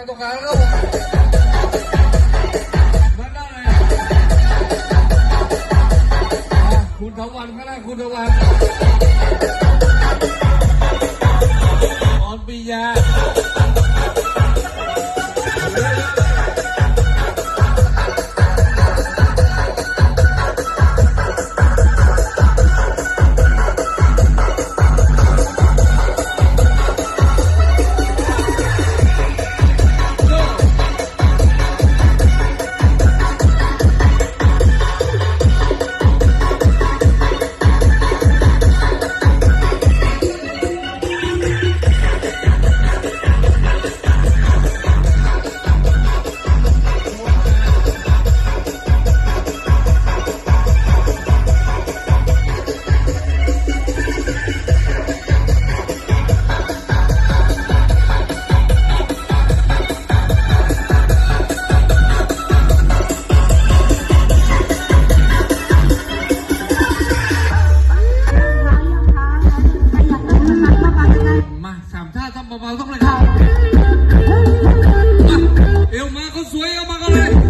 มันตกงานแล้วมันได้เลยคุณทวัก็ได้คุณทวรนออนปียา Eu mago zoei, eu mago lei.